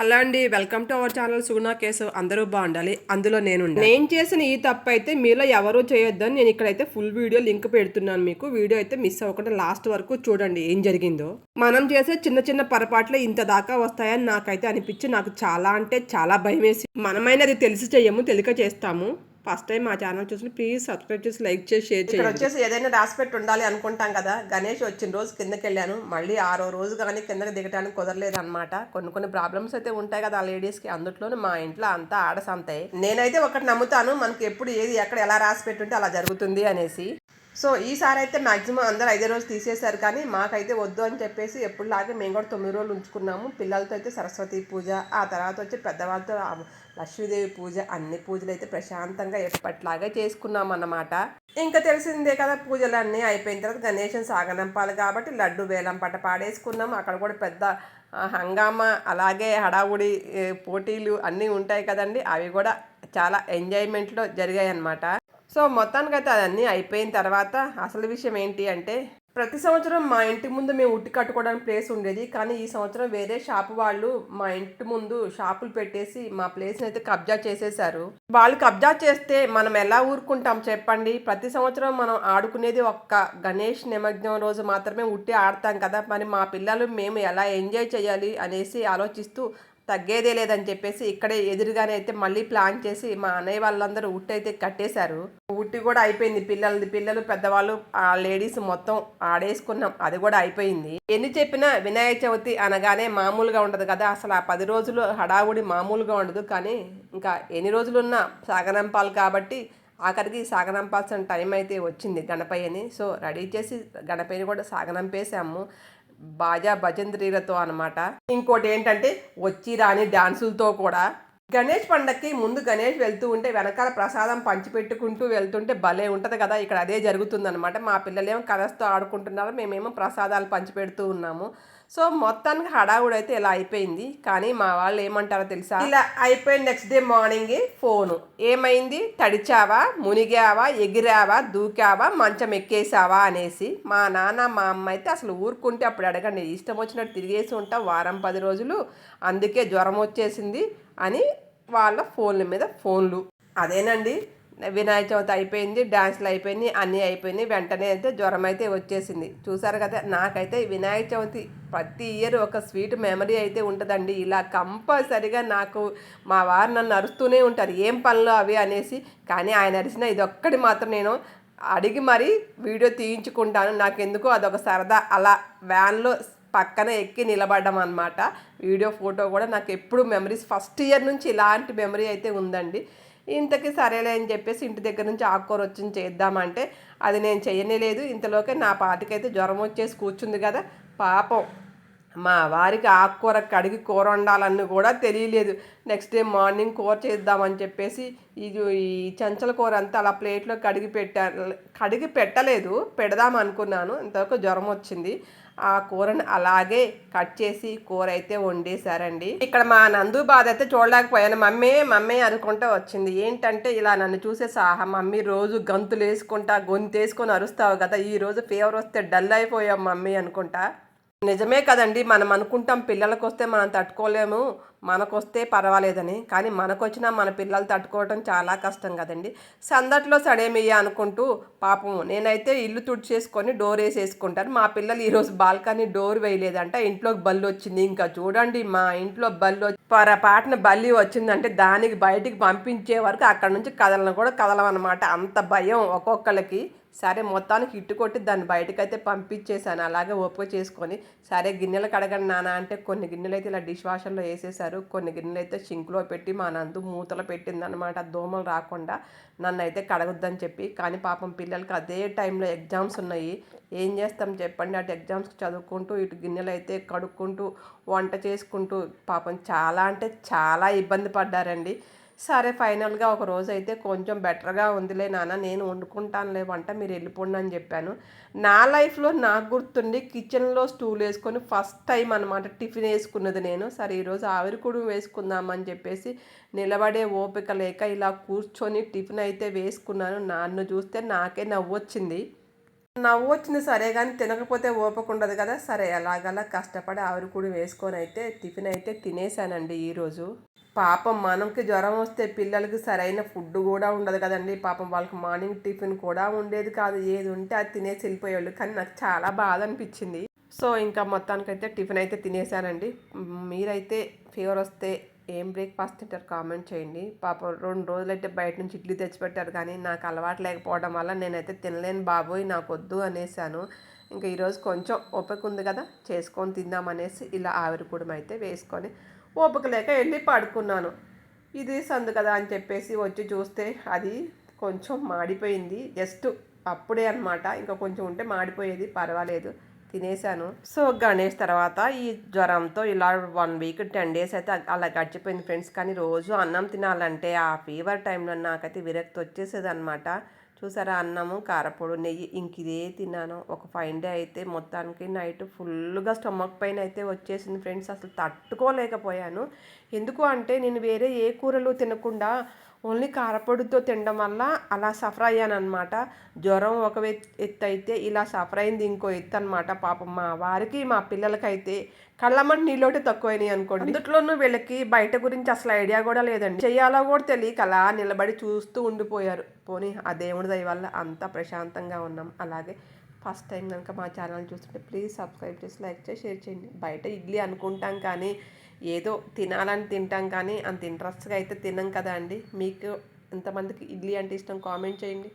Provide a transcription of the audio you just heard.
Hello అండి welcome to our channel Suguna case అందరూ బాగుండాలి అందులో నేను నేను చేసిన ఈ తప్పు అయితే మీలో ఎవరూ చేయొద్దని నేను ఇక్కడైతే ఫుల్ వీడియో లింక్ పెడుతున్నాను మీకు. వీడియో అయితే మిస్ అవ్వకుండా లాస్ట్ వరకు చూడండి ఏం జరిగిందో. మనం చేసే చిన్న చిన్న పొరపాట్లు ఇంత దాకా వస్తాయని నాకైతే అనిపించి నాకు చాలా అంటే చాలా భయం వేసి మనమైనా అది తెలిసి చెయ్యము తెలియక చేస్తాము. ఫస్ట్ టైం మా ఛానల్ చూసి ప్లీజ్ సబ్స్క్రైబ్ చేసి లైక్ చేసి షేర్ చేయండి. ఇక్కడ వచ్చేసి ఏదైనా రాసి పెట్టి ఉండాలి అనుకుంటాం కదా గణేష్ వచ్చిన రోజు కిందకి వెళ్ళాను. మళ్ళీ ఆరో రోజు కానీ కిందకి దిగడానికి కుదరలేదు అనమాట కొన్ని కొన్ని ప్రాబ్లమ్స్ అయితే ఉంటాయి కదా ఆ లేడీస్కి అందులోనే మా ఇంట్లో అంతా ఆడసంతే. నేనైతే ఒకటి నమ్ముతాను మనకి ఎప్పుడు ఏది ఎక్కడ ఎలా రాసి పెట్టుంటే అలా జరుగుతుంది అనేసి. సో ఈసారి అయితే మాక్సిమం అందరూ ఐదే రోజు తీసేశారు కానీ మాకైతే వద్దు అని చెప్పేసి ఎప్పుడులాగే మేము కూడా తొమ్మిది రోజులు ఉంచుకున్నాము. పిల్లలతో అయితే సరస్వతి పూజ ఆ తర్వాత వచ్చి పెద్దవాళ్ళతో లక్ష్మీదేవి పూజ అన్ని పూజలు అయితే ప్రశాంతంగా ఎప్పట్లాగే చేసుకున్నాం అన్నమాట. ఇంకా తెలిసిందే కదా పూజలు అన్నీ అయిపోయిన తర్వాత గణేశం సాగనంపాలి కాబట్టి లడ్డు వేలం పట పాడేసుకున్నాం. అక్కడ కూడా పెద్ద హంగామా అలాగే హడావుడి పోటీలు అన్నీ ఉంటాయి కదండి. అవి కూడా చాలా ఎంజాయ్మెంట్లో జరిగాయి అన్నమాట సో మొత్తానికి అయితే అన్నీ అయిపోయిన తర్వాత అసలు విషయం ఏంటి అంటే ప్రతి సంవత్సరం మా ఇంటి ముందు మేము ఉట్టి కట్టుకోవడానికి ప్లేస్ ఉండేది. కానీ ఈ సంవత్సరం వేరే షాప్ వాళ్ళు మా ఇంటి ముందు షాపులు పెట్టేసి మా ప్లేస్ని అయితే కబ్జా చేసేసారు వాళ్ళు కబ్జా చేస్తే మనం ఎలా ఊరుకుంటాం చెప్పండి? ప్రతి సంవత్సరం మనం ఆడుకునేది ఒక్క గణేష్ నిమగ్నం రోజు మాత్రమే ఉట్టి ఆడతాం కదా. మరి మా పిల్లలు మేము ఎలా ఎంజాయ్ చేయాలి అనేసి ఆలోచిస్తూ తగ్గేదే లేదని చెప్పేసి ఇక్కడే ఎదురుగానే అయితే మళ్ళీ ప్లాన్ చేసి మా అన్నయ్య వాళ్ళందరూ ఉట్టి అయితే కట్టేశారు. ఉట్టి కూడా అయిపోయింది. పిల్లలది పిల్లలు పెద్దవాళ్ళు ఆ లేడీస్ మొత్తం ఆడేసుకున్నాం. అది కూడా అయిపోయింది. ఎన్ని చెప్పినా వినాయక చవితి అనగానే మామూలుగా ఉండదు కదా. అసలు ఆ పది రోజులు హడావుడి మామూలుగా ఉండదు. కానీ ఇంకా ఎన్ని రోజులున్నా సాగనంపాలు కాబట్టి ఆఖరికి సాగనంపాల్సిన టైం అయితే వచ్చింది గణపయ్యని. సో రెడీ చేసి గణపయ్యని కూడా సాగనంపేసాము బాజా భజంత్రీలతో అనమాట ఇంకోటి ఏంటంటే వచ్చి రాని డాన్సులతో కూడా. గణేష్ పండక్కి ముందు గణేష్ వెళ్తూ ఉంటే వెనకాల ప్రసాదం పంచిపెట్టుకుంటూ వెళ్తుంటే భలే ఉంటుంది కదా ఇక్కడ అదే జరుగుతుందనమాట మా పిల్లలేమో కలర్స్తో ఆడుకుంటున్నారు మేమేమో ప్రసాదాలు పంచిపెడుతూ ఉన్నాము. సో మొత్తానికి హడావుడి అయితే ఇలా అయిపోయింది. కానీ మా వాళ్ళు ఏమంటారో తెలుసా? ఇలా అయిపోయిన నెక్స్ట్ డే మార్నింగ్ ఫోను ఏమైంది? తడిచావా? మునిగావా? ఎగిరావా? దూకావా? మంచం ఎక్కేసావా అనేసి మా నాన్న మా అమ్మ అయితే అసలు ఊరుకుంటే అప్పుడు అడగండి. ఇష్టం వచ్చినట్టు తిరిగేసి ఉంటాం వారం పది రోజులు. అందుకే జ్వరం వచ్చేసింది అని వాళ్ళ ఫోన్ల మీద ఫోన్లు అదేనండి. వినాయక చవితి అయిపోయింది డ్యాన్స్లు అయిపోయినాయి అన్నీ అయిపోయినాయి. వెంటనే అయితే జ్వరం అయితే వచ్చేసింది. చూసారు కదా నాకైతే వినాయక చవితి ప్రతి ఇయర్ ఒక స్వీట్ మెమరీ అయితే ఉంటుందండి. ఇలా కంపల్సరిగా నాకు మా వారు నన్ను అరుస్తూనే ఉంటారు ఏం పనులు అవి? అనేసి. కానీ ఆయన అరిసిన ఇది ఒక్కటి మాత్రం నేను అడిగి మరీ వీడియో తీయించుకుంటాను. నాకెందుకు అదొక సరదా. అలా వ్యాన్లో పక్కన ఎక్కి నిలబడ్డం అనమాట వీడియో ఫోటో కూడా నాకు ఎప్పుడు మెమరీస్ ఫస్ట్ ఇయర్ నుంచి ఇలాంటి మెమరీ అయితే ఉందండి. ఇంతకీ సరేలే అని చెప్పేసి ఇంటి దగ్గర నుంచి ఆకుకూర వచ్చింది చేద్దామంటే అది నేను చేయనే లేదు ఇంతలోకే నా పాటికైతే జ్వరం వచ్చేసి కూర్చుంది కదా. పాపం మా వారికి ఆకుకూర కడిగి కూర వండాలని కూడా తెలియలేదు. నెక్స్ట్ డే మార్నింగ్ కూర చేద్దామని చెప్పేసి ఇది ఈ చెంచల కూర అంతా అలా ప్లేట్లో కడిగి పెట్టా కడిగి పెట్టలేదు. పెడదాం అనుకున్నాను. ఇంతవరకు జ్వరం వచ్చింది. ఆ కూరని అలాగే కట్ చేసి కూర అయితే వండేశారండి. ఇక్కడ మా నందు బాధ అయితే చూడలేకపోయాను. మమ్మీ మమ్మీ అనుకుంటా వచ్చింది. ఏంటంటే ఇలా నన్ను చూసే సాహా మమ్మీ రోజు గంతులు వేసుకుంటా గొంతు వేసుకొని అరుస్తావు కదా ఈ రోజు ఫీవర్ వస్తే డల్ అయిపోయాం మమ్మీ అనుకుంటా. నిజమే కదండి మనం అనుకుంటాం పిల్లలకు వస్తే మనం తట్టుకోలేము మనకొస్తే పర్వాలేదని. కానీ మనకొచ్చినా మన పిల్లలు తట్టుకోవడం చాలా కష్టం కదండి. సందట్లో సడేమియ్య అనుకుంటూ పాపం నేనైతే ఇల్లు తుడిచేసుకొని డోర్ వేసేసుకుంటాను. మా పిల్లలు ఈరోజు బాల్కనీ డోర్ వేయలేదంట ఇంట్లోకి బల్లి వచ్చింది. ఇంకా చూడండి మా ఇంట్లో బల్లి వచ్చి పొరపాటున బల్లి వచ్చిందంటే దానికి బయటికి పంపించే వరకు అక్కడ నుంచి కదలను కూడా కదలమన్నమాట. అంత భయం ఒక్కొక్కరికి సరే మొత్తానికి ఇట్టు కొట్టి దాన్ని బయటకైతే పంపించేశాను. అలాగే ఓపిక చేసుకొని సరే గిన్నెలు కడగండి నాన్న అంటే కొన్ని గిన్నెలు అయితే ఇలా డిష్ వాషర్లో వేసేసారు కొన్ని గిన్నెలు అయితే సింక్లో పెట్టి మా నందు మూతలు పెట్టిందనమాట దోమలు రాకుండా నన్ను అయితే కడగొద్దని చెప్పి. కానీ పాపం పిల్లలకి అదే టైంలో ఎగ్జామ్స్ ఉన్నాయి. ఏం చేస్తాం చెప్పండి. అటు ఎగ్జామ్స్కి చదువుకుంటూ ఇటు గిన్నెలు అయితే కడుక్కుంటూ వంట చేసుకుంటూ పాపం చాలా అంటే చాలా ఇబ్బంది పడ్డారండి. సరే ఫైనల్గా ఒక రోజు అయితే కొంచెం బెటర్గా ఉందిలే నాన్న నేను వండుకుంటానులే వంట మీరు వెళ్ళిపోండి అని చెప్పాను. నా లైఫ్లో నాకు గుర్తుండి కిచెన్లో స్టూల్ వేసుకొని ఫస్ట్ టైం అనమాట టిఫిన్ వేసుకున్నది నేను. సరే ఈరోజు ఆవిరికుడు వేసుకుందామని చెప్పేసి నిలబడే ఓపిక లేక ఇలా కూర్చొని టిఫిన్ అయితే వేసుకున్నాను. నన్ను చూస్తే నాకే నవ్వు వచ్చింది. నవ్వు వచ్చింది సరే కానీ తినకపోతే ఓపక ఉండదు కదా. సరే ఎలాగలా కష్టపడి ఆవిరి కూడా వేసుకొని అయితే టిఫిన్ అయితే తినేసానండి ఈరోజు. పాపం మనకి జ్వరం వస్తే పిల్లలకి సరైన ఫుడ్ కూడా ఉండదు కదండి. పాపం వాళ్ళకి మార్నింగ్ టిఫిన్ కూడా ఉండేది కాదు. ఏది ఉంటే అది తినేసి వెళ్ళిపోయేవాళ్ళు. కానీ నాకు చాలా బాధ అనిపించింది. సో ఇంకా మొత్తానికైతే టిఫిన్ అయితే తినేసానండి మీరైతే ఫీవర్ వస్తే ఏం బ్రేక్ఫాస్ట్ తింటారు కామెంట్ చేయండి. పాపం రెండు రోజులైతే బయట నుంచి ఇడ్లీ తెచ్చిపెట్టారు కానీ నాకు అలవాటు లేకపోవడం వల్ల నేనైతే తినలేను బాబోయ్ నాకు వద్దు అనేసాను ఇంకా ఈరోజు కొంచెం ఓపిక ఉంది కదా చేసుకొని తిందామనేసి ఇలా ఆవిరి కూడా అయితే వేసుకొని ఓపిక లేక వెళ్ళి పడుకున్నాను. ఇది సందు కదా అని చెప్పేసి వచ్చి చూస్తే అది కొంచెం మాడిపోయింది. జస్ట్ అప్పుడే అనమాట ఇంకా కొంచెం ఉంటే మాడిపోయేది పర్వాలేదు. తినేసాను సో గణేష్ తర్వాత ఈ జ్వరంతో ఇలా వన్ వీక్ టెన్ డేస్ అయితే అలా గడిచిపోయింది ఫ్రెండ్స్. కానీ రోజు అన్నం తినాలంటే ఆ ఫీవర్ టైంలో నాకైతే విరక్తి వచ్చేసేది అనమాట చూసారా? అన్నము కారపొడి నెయ్యి ఇంకిదే తిన్నాను. ఒక ఫైవ్ డే అయితే మొత్తానికి నైట్ ఫుల్గా స్టమక్ పైన అయితే వచ్చేసింది ఫ్రెండ్స్. అసలు తట్టుకోలేకపోయాను. ఎందుకు అంటే నేను వేరే ఏ కూరలు తినకుండా ఓన్లీ కారపొడితో తినడం వల్ల అలా సఫర్ అయ్యాను అనమాట జ్వరం ఒక ఎత్తు అయితే ఇలా సఫర్ అయింది ఇంకో ఎత్తు అనమాట పాపం మా వారికి మా పిల్లలకైతే కళ్ళమ్మటి నీళ్ళోటి తక్కువైనాయి అనుకోండి. అందులోనూ వీళ్ళకి బయట గురించి అసలు ఐడియా కూడా లేదండి. చేయాలో కూడా తెలియక అలా నిలబడి చూస్తూ ఉండిపోయారు. పోనీ ఆ దేవుడి దయ వల్ల అంతా ప్రశాంతంగా ఉన్నాం. అలాగే ఫస్ట్ టైం కనుక మా ఛానల్ చూస్తుంటే ప్లీజ్ సబ్స్క్రైబ్ చేసి లైక్ చేసి షేర్ చేయండి. బయట ఇడ్లీ అనుకుంటాం కానీ ఏదో తినాలని తింటాం కానీ అంత ఇంట్రెస్ట్గా అయితే తినం కదా అండి. మీకు ఎంతమందికి ఇడ్లీ అంటే ఇష్టం కామెంట్ చేయండి.